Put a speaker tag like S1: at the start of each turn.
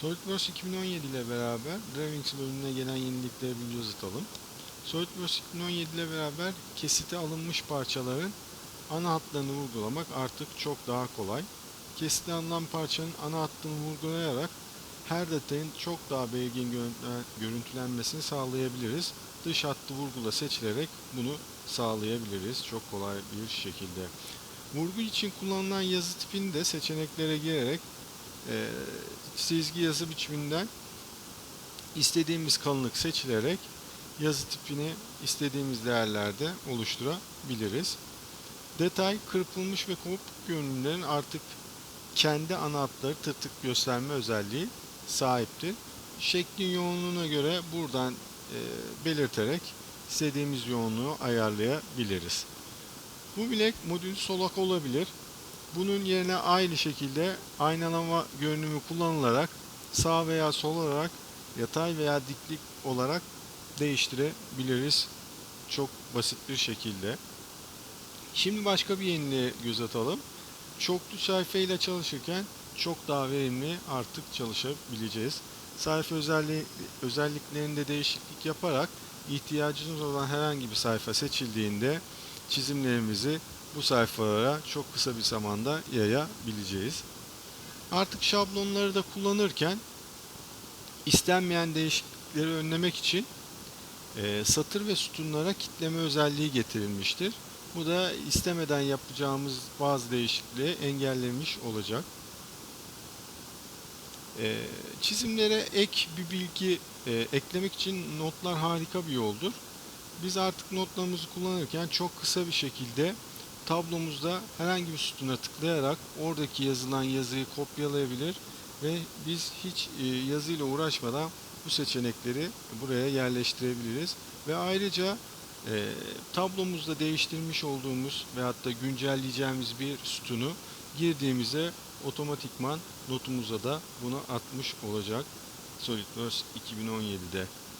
S1: SolidWorks 2017 ile beraber Drawings bölümüne gelen yenilikleri bir göz atalım. SolidWorks 2017 ile beraber kesite alınmış parçaların ana hatlarını vurgulamak artık çok daha kolay. Kesite alınan parçanın ana hattını vurgulayarak her detayın çok daha belirgin görüntülen- görüntülenmesini sağlayabiliriz. Dış hattı vurgula seçilerek bunu sağlayabiliriz çok kolay bir şekilde. Vurgu için kullanılan yazı tipini de seçeneklere girerek e, çizgi yazı biçiminden istediğimiz kalınlık seçilerek yazı tipini istediğimiz değerlerde oluşturabiliriz. Detay, kırpılmış ve kopuk görünümlerin artık kendi ana hatları tırtık gösterme özelliği sahiptir. Şeklin yoğunluğuna göre buradan e, belirterek istediğimiz yoğunluğu ayarlayabiliriz. Bu bilek modül solak olabilir. Bunun yerine aynı şekilde aynalama görünümü kullanılarak sağ veya sol olarak yatay veya diklik olarak değiştirebiliriz. Çok basit bir şekilde. Şimdi başka bir yeniliğe göz atalım. Çoklu sayfa ile çalışırken çok daha verimli artık çalışabileceğiz. Sayfa özelliği, özelliklerinde değişiklik yaparak ihtiyacınız olan herhangi bir sayfa seçildiğinde çizimlerimizi bu sayfalara çok kısa bir zamanda yayabileceğiz. Artık şablonları da kullanırken istenmeyen değişiklikleri önlemek için e, satır ve sütunlara kitleme özelliği getirilmiştir. Bu da istemeden yapacağımız bazı değişikliği engellemiş olacak. E, çizimlere ek bir bilgi e, eklemek için notlar harika bir yoldur. Biz artık notlarımızı kullanırken çok kısa bir şekilde tablomuzda herhangi bir sütuna tıklayarak oradaki yazılan yazıyı kopyalayabilir ve biz hiç e, yazıyla uğraşmadan bu seçenekleri buraya yerleştirebiliriz. Ve ayrıca e, tablomuzda değiştirmiş olduğumuz veyahut da güncelleyeceğimiz bir sütunu girdiğimizde otomatikman notumuza da bunu atmış olacak SolidWorks 2017'de.